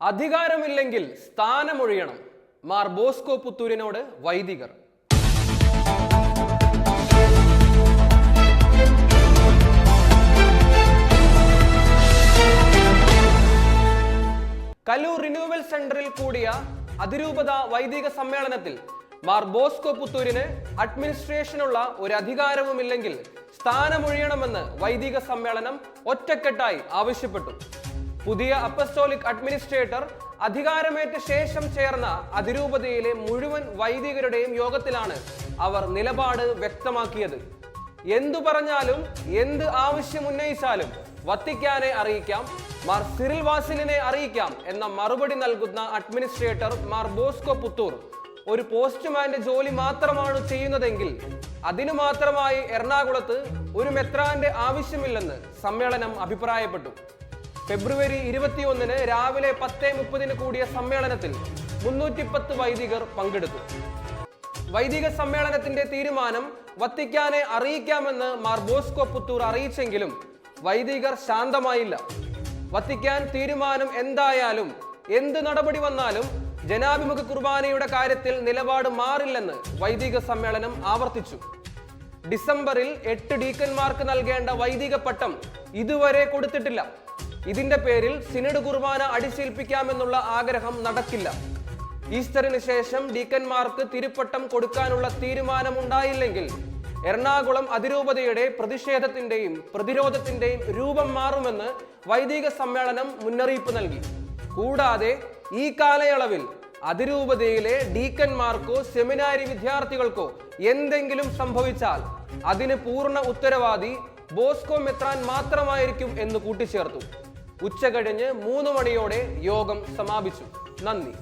അധികാരമില്ലെങ്കിൽ സ്ഥാനമൊഴിയണം. Mar Bosco പുത്തൂരിനോട് വൈദികർ. Kaloor renewal സെന്ററിൽ കൂടിയ അതിരൂപത വൈദിക സമ്മേളനത്തിൽ മാർ ബോസ്കോ പുത്തൂരിന് അഡ്മിനിസ്ട്രേഷനുള്ള ഒരു അധികാരവുമില്ലെങ്കിൽ സ്ഥാനമൊഴിയണമെന്ന് വൈദിക സമ്മേളനം ഒറ്റക്കെട്ടായി ആവശ്യപ്പെട്ടു. പുതിയ അപ്പസ്റ്റോലിക് അഡ്മിനിസ്ട്രേറ്റർ അധികാരമേറ്റ ശേഷം ചേർന്ന അതിരൂപതയിലെ മുഴുവൻ വൈദികരുടെയും യോഗത്തിലാണ് അവർ നിലപാട് വ്യക്തമാക്കിയത്. എന്തു പറഞ്ഞാലും എന്ത് ആവശ്യം ഉന്നയിച്ചാലും വത്തിക്കാനെ അറിയിക്കാം മാർ സിറിൽ വാസിലിനെ അറിയിക്കാം എന്ന മറുപടി നൽകുന്ന അഡ്മിനിസ്ട്രേറ്റർ മാർ ബോസ്കോ പുത്തൂർ. ഒരു പോസ്റ്റ്മാന്റെ ജോലി മാത്രമാണ് ചെയ്യുന്നതെങ്കിൽ അതിനു മാത്രമായി എറണാകുളത്ത് ഒരു മെത്രാന്റെ ആവശ്യമില്ലെന്ന് സമ്മേളനം അഭിപ്രായപ്പെട്ടു. ഫെബ്രുവരി ഇരുപത്തിയൊന്നിന് രാവിലെ പത്തേ മുപ്പതിന് കൂടിയ സമ്മേളനത്തിൽ മുന്നൂറ്റിപ്പത്ത് വൈദികർ പങ്കെടുത്തു. വൈദിക സമ്മേളനത്തിന്റെ തീരുമാനം വത്തിക്കാനെ അറിയിക്കാമെന്ന് മാർ ബോസ്കോ പുത്തൂർ അറിയിച്ചെങ്കിലും വൈദികർ ശാന്തമായില്ല. വത്തിക്കാൻ തീരുമാനം എന്തായാലും എന്ത് നടപടി വന്നാലും ജനാഭിമുഖ കുർബാനയുടെ കാര്യത്തിൽ നിലപാട് മാറില്ലെന്ന് വൈദിക സമ്മേളനം ആവർത്തിച്ചു. ഡിസംബറിൽ എട്ട് ഡീക്കന്മാർക്ക് നൽകേണ്ട വൈദിക പട്ടം ഇതുവരെ കൊടുത്തിട്ടില്ല. ഇതിന്റെ പേരിൽ സിനഡ് കുർബാന അടിച്ചേൽപ്പിക്കാമെന്നുള്ള ആഗ്രഹം നടക്കില്ല. ഈസ്റ്ററിന് ശേഷം ഡീക്കന്മാർക്ക് തിരുപ്പട്ടം കൊടുക്കാനുള്ള തീരുമാനമുണ്ടായില്ലെങ്കിൽ എറണാകുളം അതിരൂപതയുടെ പ്രതിഷേധത്തിന്റെയും പ്രതിരോധത്തിന്റെയും രൂപം മാറുമെന്ന് വൈദിക സമ്മേളനം മുന്നറിയിപ്പ് നൽകി. കൂടാതെ ഈ കാലയളവിൽ അതിരൂപതയിലെ ഡീക്കന്മാർക്കോ സെമിനാരി വിദ്യാർത്ഥികൾക്കോ എന്തെങ്കിലും സംഭവിച്ചാൽ അതിന് പൂർണ ഉത്തരവാദി ബോസ്കോ മെത്രാൻ മാത്രമായിരിക്കും എന്ന് കൂട്ടിച്ചേർത്തു. ഉച്ചകഴിഞ്ഞ് മൂന്ന് മണിയോടെ യോഗം സമാപിച്ചു. നന്ദി.